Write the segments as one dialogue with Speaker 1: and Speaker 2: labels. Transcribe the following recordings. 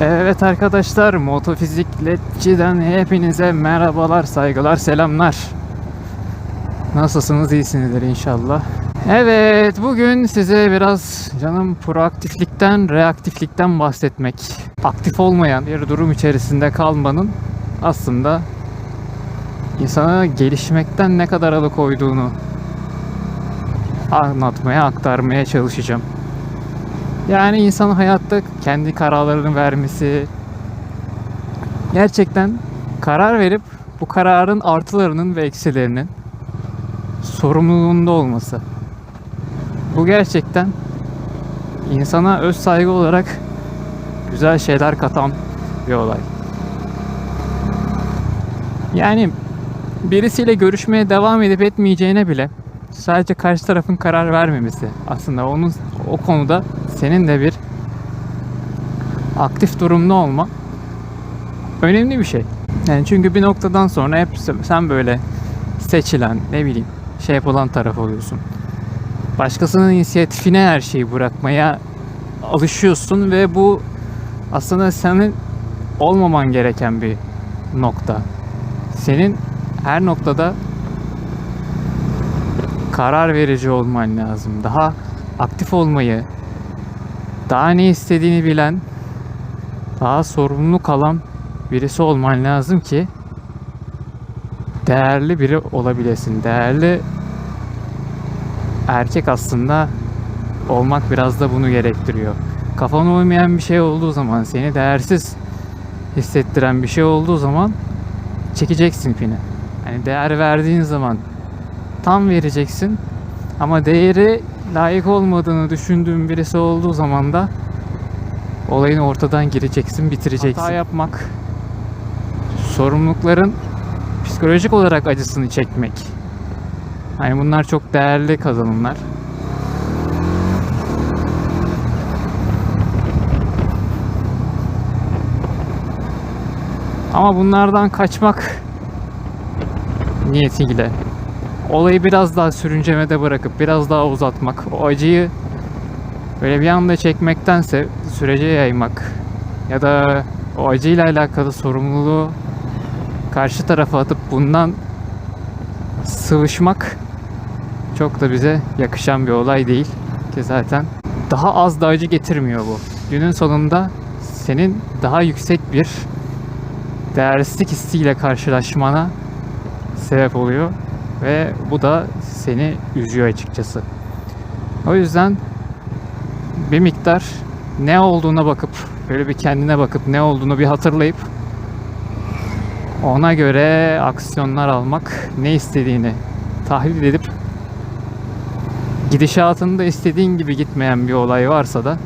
Speaker 1: Evet arkadaşlar, Motofisikletçi'den hepinize merhabalar, saygılar, selamlar. Nasılsınız, iyisinizdir inşallah. Evet, bugün size biraz canım proaktiflikten, reaktiflikten bahsetmek. Aktif olmayan bir durum içerisinde kalmanın aslında insana gelişmekten ne kadar alıkoyduğunu anlatmaya, aktarmaya çalışacağım. Yani insan hayatta kendi kararlarını vermesi, gerçekten karar verip bu kararın artılarının ve eksilerinin sorumluluğunda olması. Bu gerçekten insana öz saygı olarak güzel şeyler katan bir olay. Yani birisiyle görüşmeye devam edip etmeyeceğine bile sadece karşı tarafın karar vermemesi aslında onun o konuda senin de bir aktif durumda olma önemli bir şey. Yani çünkü bir noktadan sonra hep sen böyle seçilen ne bileyim şey yapılan taraf oluyorsun. Başkasının inisiyatifine her şeyi bırakmaya alışıyorsun ve bu aslında senin olmaman gereken bir nokta. Senin her noktada karar verici olman lazım. Daha aktif olmayı, daha ne istediğini bilen, daha sorumlu kalan birisi olman lazım ki değerli biri olabilesin. Değerli erkek aslında olmak biraz da bunu gerektiriyor. Kafana uymayan bir şey olduğu zaman, seni değersiz hissettiren bir şey olduğu zaman çekeceksin ipini. Yani değer verdiğin zaman tam vereceksin ama değeri layık olmadığını düşündüğün birisi olduğu zaman da olayın ortadan gireceksin, bitireceksin. Hata yapmak, sorumlulukların psikolojik olarak acısını çekmek. Hani bunlar çok değerli kazanımlar. Ama bunlardan kaçmak niyetiyle olayı biraz daha sürüncemede bırakıp biraz daha uzatmak, o acıyı böyle bir anda çekmektense sürece yaymak ya da o acıyla alakalı sorumluluğu karşı tarafa atıp bundan sıvışmak çok da bize yakışan bir olay değil ki zaten daha az da acı getirmiyor bu. Günün sonunda senin daha yüksek bir değersizlik hissiyle karşılaşmana sebep oluyor ve bu da seni üzüyor açıkçası. O yüzden bir miktar ne olduğuna bakıp böyle bir kendine bakıp ne olduğunu bir hatırlayıp ona göre aksiyonlar almak, ne istediğini tahlil edip gidişatında istediğin gibi gitmeyen bir olay varsa da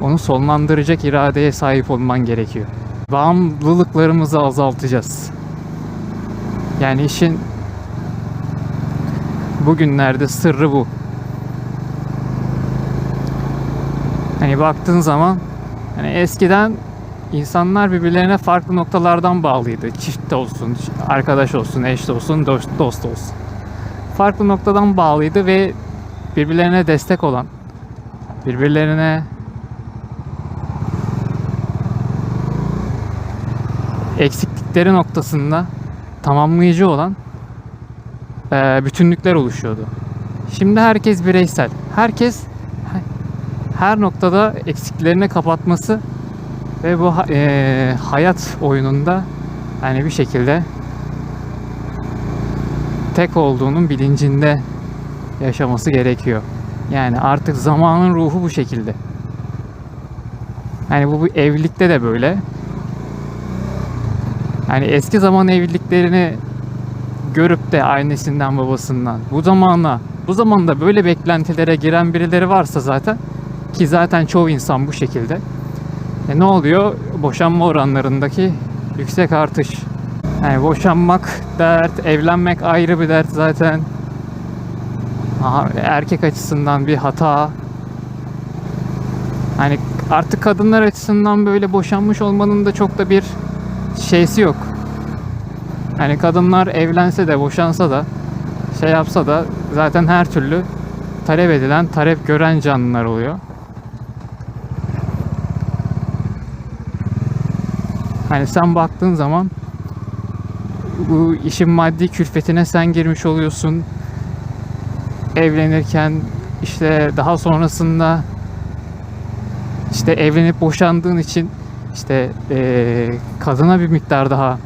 Speaker 1: onu sonlandıracak iradeye sahip olman gerekiyor. Bağımlılıklarımızı azaltacağız. Yani işin bugünlerde sırrı bu. Hani baktığın zaman hani eskiden insanlar birbirlerine farklı noktalardan bağlıydı. Çift olsun, arkadaş olsun, eş olsun, dost, dost olsun. Farklı noktadan bağlıydı ve birbirlerine destek olan, birbirlerine eksiklikleri noktasında tamamlayıcı olan e, bütünlükler oluşuyordu. Şimdi herkes bireysel. Herkes her noktada eksiklerini kapatması ve bu e, hayat oyununda yani bir şekilde tek olduğunun bilincinde yaşaması gerekiyor. Yani artık zamanın ruhu bu şekilde. Yani bu, bu evlilikte de böyle. Yani eski zaman evliliklerini görüp de annesinden babasından bu zamana bu zamanda böyle beklentilere giren birileri varsa zaten ki zaten çoğu insan bu şekilde. E ne oluyor? Boşanma oranlarındaki yüksek artış. Yani boşanmak dert, evlenmek ayrı bir dert zaten. Erkek açısından bir hata. Hani artık kadınlar açısından böyle boşanmış olmanın da çok da bir şeysi yok. Hani kadınlar evlense de boşansa da şey yapsa da zaten her türlü talep edilen, talep gören canlılar oluyor. Hani sen baktığın zaman bu işin maddi külfetine sen girmiş oluyorsun. Evlenirken işte daha sonrasında işte evlenip boşandığın için işte eee, kadına bir miktar daha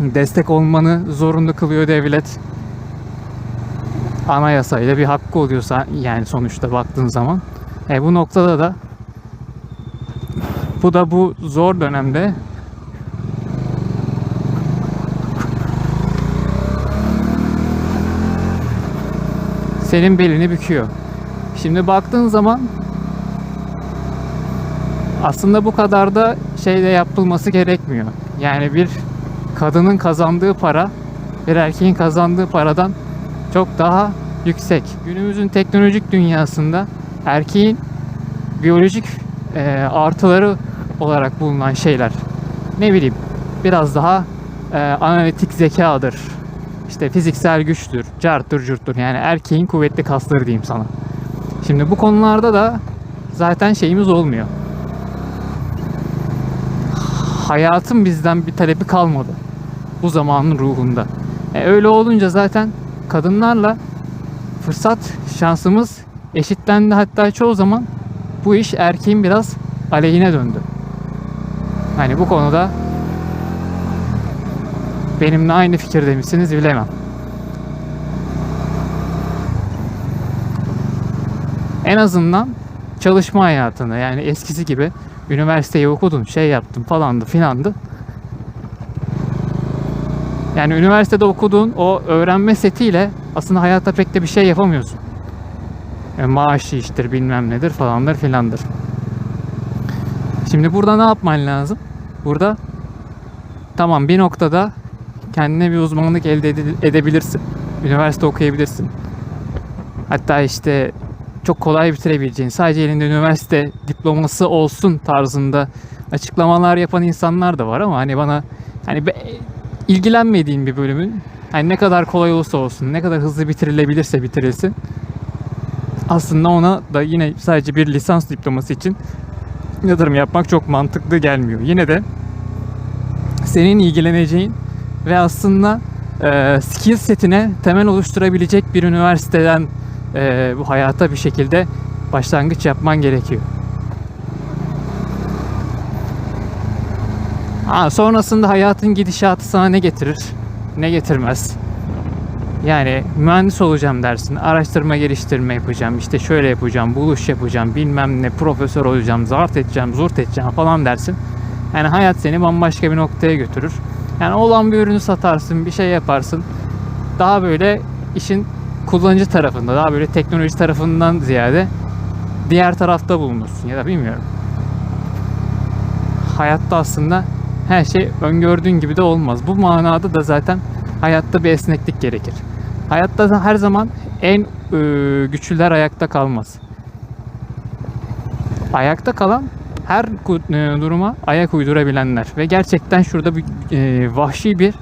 Speaker 1: destek olmanı zorunda kılıyor devlet. Anayasayla bir hakkı oluyorsa yani sonuçta baktığın zaman. E bu noktada da bu da bu zor dönemde senin belini büküyor. Şimdi baktığın zaman aslında bu kadar da şeyde yapılması gerekmiyor. Yani bir kadının kazandığı para bir erkeğin kazandığı paradan çok daha yüksek. Günümüzün teknolojik dünyasında erkeğin biyolojik e, artıları olarak bulunan şeyler ne bileyim biraz daha e, analitik zekadır. İşte fiziksel güçtür, carttır curttur. Yani erkeğin kuvvetli kasları diyeyim sana. Şimdi bu konularda da zaten şeyimiz olmuyor. Hayatın bizden bir talebi kalmadı. Bu zamanın ruhunda. E, öyle olunca zaten kadınlarla fırsat şansımız eşitlendi. Hatta çoğu zaman bu iş erkeğin biraz aleyhine döndü. Hani bu konuda benimle aynı fikirde misiniz bilemem. En azından çalışma hayatını yani eskisi gibi üniversiteyi okudun, şey yaptın falandı filandı. Yani üniversitede okuduğun o öğrenme setiyle aslında hayatta pek de bir şey yapamıyorsun. E, maaşı iştir bilmem nedir falandır filandır. Şimdi burada ne yapman lazım? Burada tamam bir noktada kendine bir uzmanlık elde ede- edebilirsin. Üniversite okuyabilirsin. Hatta işte çok kolay bitirebileceğin, sadece elinde üniversite diploması olsun tarzında açıklamalar yapan insanlar da var ama hani bana hani ilgilenmediğin bir bölümün hani ne kadar kolay olursa olsun, ne kadar hızlı bitirilebilirse bitirilsin. Aslında ona da yine sadece bir lisans diploması için yatırım yapmak çok mantıklı gelmiyor. Yine de senin ilgileneceğin ve aslında e, skill setine temel oluşturabilecek bir üniversiteden e, bu hayata bir şekilde başlangıç yapman gerekiyor. Ha, sonrasında hayatın gidişatı sana ne getirir, ne getirmez. Yani mühendis olacağım dersin, araştırma geliştirme yapacağım, işte şöyle yapacağım, buluş yapacağım, bilmem ne, profesör olacağım, zart edeceğim, zurt edeceğim falan dersin. Yani hayat seni bambaşka bir noktaya götürür. Yani olan bir ürünü satarsın, bir şey yaparsın. Daha böyle işin kullanıcı tarafında, daha böyle teknoloji tarafından ziyade diğer tarafta bulunursun ya da bilmiyorum. Hayatta aslında her şey öngördüğün gibi de olmaz. Bu manada da zaten hayatta bir esneklik gerekir. Hayatta her zaman en e, güçlüler ayakta kalmaz. Ayakta kalan her e, duruma ayak uydurabilenler ve gerçekten şurada bir e, vahşi bir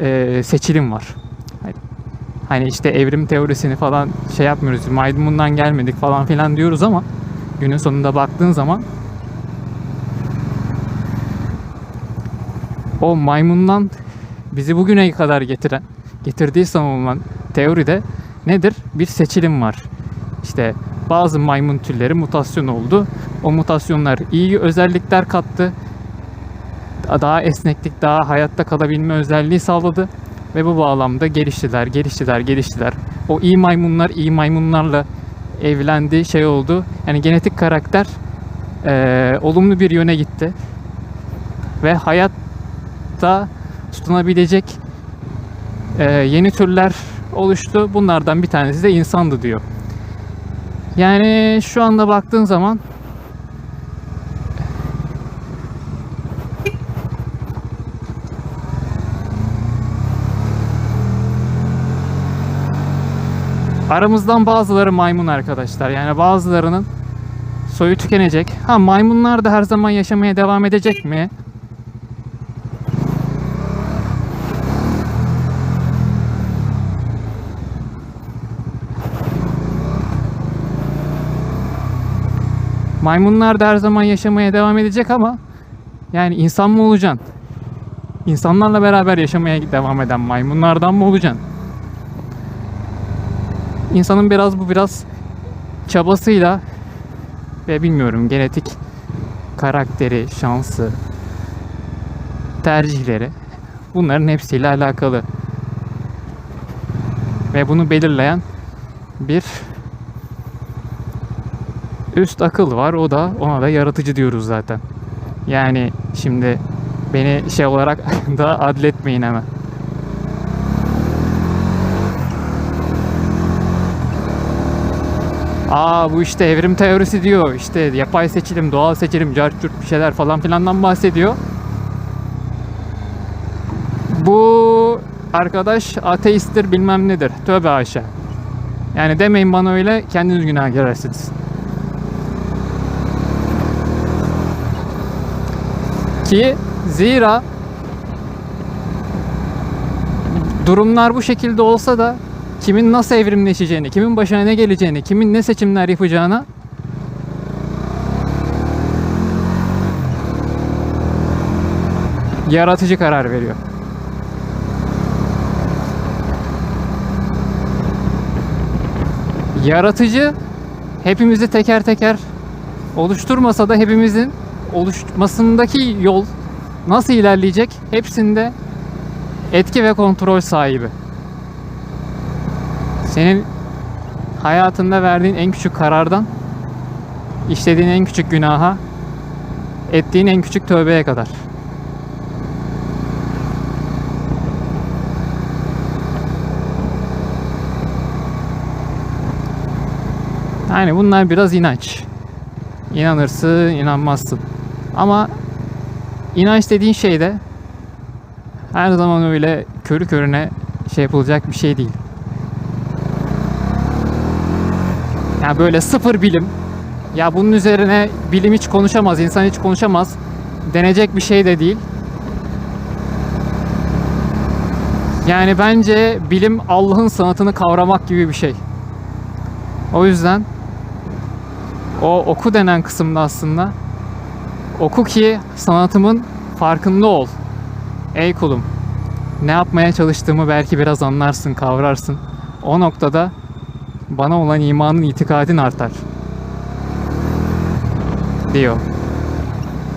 Speaker 1: e, seçilim var. Hani işte evrim teorisini falan şey yapmıyoruz, maymundan gelmedik falan filan diyoruz ama günün sonunda baktığın zaman o maymundan bizi bugüne kadar getiren, getirdiği savunulan teoride nedir? Bir seçilim var. İşte bazı maymun türleri mutasyon oldu. O mutasyonlar iyi özellikler kattı. Daha esneklik, daha hayatta kalabilme özelliği sağladı. Ve bu bağlamda geliştiler, geliştiler, geliştiler. O iyi maymunlar iyi maymunlarla evlendi, şey oldu. Yani genetik karakter eee, olumlu bir yöne gitti. Ve hayatta tutunabilecek eee, yeni türler oluştu. Bunlardan bir tanesi de insandı diyor. Yani şu anda baktığın zaman aramızdan bazıları maymun arkadaşlar. Yani bazılarının soyu tükenecek. Ha maymunlar da her zaman yaşamaya devam edecek mi? Maymunlar da her zaman yaşamaya devam edecek ama Yani insan mı olacaksın? İnsanlarla beraber yaşamaya devam eden maymunlardan mı olacaksın? İnsanın biraz bu biraz çabasıyla ve bilmiyorum genetik karakteri, şansı, tercihleri bunların hepsiyle alakalı. Ve bunu belirleyen bir üst akıl var. O da ona da yaratıcı diyoruz zaten. Yani şimdi beni şey olarak da adletmeyin hemen. Aa bu işte evrim teorisi diyor. İşte yapay seçilim, doğal seçilim, cart curt bir şeyler falan filandan bahsediyor. Bu arkadaş ateisttir bilmem nedir. Tövbe aşağı. Yani demeyin bana öyle kendiniz günah girersiniz. Ki zira durumlar bu şekilde olsa da kimin nasıl evrimleşeceğini, kimin başına ne geleceğini, kimin ne seçimler yapacağına yaratıcı karar veriyor. Yaratıcı hepimizi teker teker oluşturmasa da hepimizin oluşmasındaki yol nasıl ilerleyecek hepsinde etki ve kontrol sahibi. Senin hayatında verdiğin en küçük karardan işlediğin en küçük günaha ettiğin en küçük tövbeye kadar. Yani bunlar biraz inanç. İnanırsın, inanmazsın. Ama inanç dediğin şey de her zaman öyle körü körüne şey yapılacak bir şey değil. Yani böyle sıfır bilim. Ya bunun üzerine bilim hiç konuşamaz, insan hiç konuşamaz. Denecek bir şey de değil. Yani bence bilim Allah'ın sanatını kavramak gibi bir şey. O yüzden o oku denen kısımda aslında oku ki sanatımın farkında ol. Ey kulum. Ne yapmaya çalıştığımı belki biraz anlarsın, kavrarsın. O noktada bana olan imanın, itikadın artar. Diyor.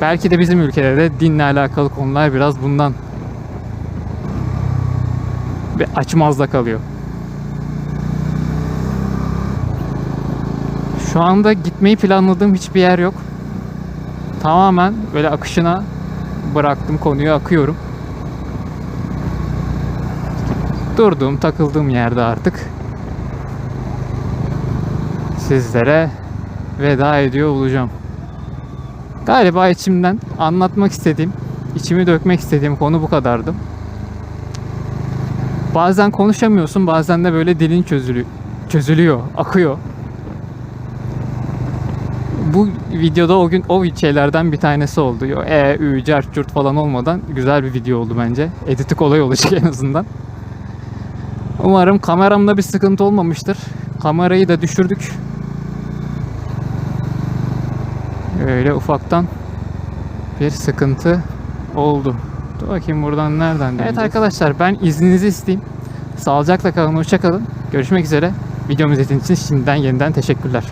Speaker 1: Belki de bizim ülkede de dinle alakalı konular biraz bundan ve açmazda kalıyor. Şu anda gitmeyi planladığım hiçbir yer yok. Tamamen böyle akışına bıraktım konuyu akıyorum. Durduğum, takıldığım yerde artık sizlere veda ediyor olacağım. Galiba içimden anlatmak istediğim, içimi dökmek istediğim konu bu kadardı. Bazen konuşamıyorsun, bazen de böyle dilin çözülüyor, çözülüyor, akıyor. Bu videoda o gün o şeylerden bir tanesi oldu. E, Ü, cart, curt falan olmadan güzel bir video oldu bence. Editi kolay olacak en azından. Umarım kameramda bir sıkıntı olmamıştır. Kamerayı da düşürdük. Öyle ufaktan bir sıkıntı oldu. Dur bakayım buradan nereden Evet arkadaşlar ben izninizi isteyeyim. Sağlıcakla kalın, hoşça kalın. Görüşmek üzere. Videomu izlediğiniz için şimdiden yeniden teşekkürler.